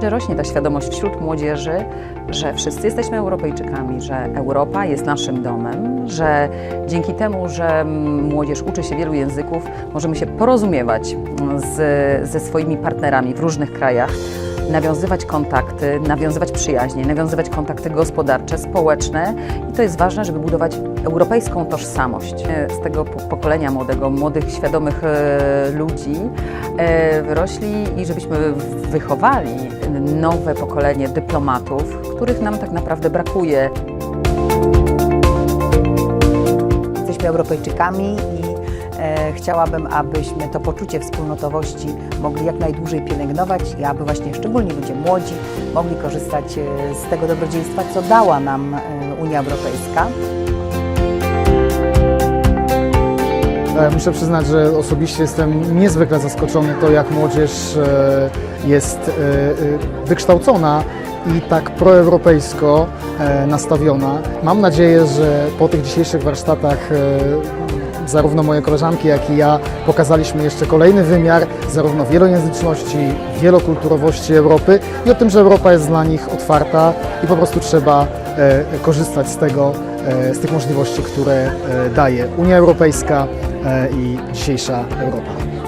Że rośnie ta świadomość wśród młodzieży, że wszyscy jesteśmy Europejczykami, że Europa jest naszym domem, że dzięki temu, że młodzież uczy się wielu języków, możemy się porozumiewać z, ze swoimi partnerami w różnych krajach, nawiązywać kontakty, nawiązywać przyjaźnie, nawiązywać kontakty gospodarcze, społeczne i to jest ważne, żeby budować europejską tożsamość. E, Z tego po- pokolenia młodego, młodych, świadomych e, ludzi e, wyrośli i żebyśmy wychowali nowe pokolenie dyplomatów, których nam tak naprawdę brakuje Jesteśmy Europejczykami i chciałabym, abyśmy to poczucie wspólnotowości mogli jak najdłużej pielęgnować i aby właśnie szczególnie ludzie młodzi mogli korzystać e, z tego dobrodziejstwa, co dała nam e, Unia Europejska. E, Muszę przyznać, że osobiście jestem niezwykle zaskoczony to, jak młodzież e, jest e, e, wykształcona i tak proeuropejsko e, nastawiona. Mam nadzieję, że po tych dzisiejszych warsztatach e, zarówno moje koleżanki, jak i ja pokazaliśmy jeszcze kolejny wymiar zarówno wielojęzyczności, wielokulturowości Europy i o tym, że Europa jest dla nich otwarta i po prostu trzeba e, korzystać z tego, e, z tych możliwości, które e, daje Unia Europejska e, i dzisiejsza Europa.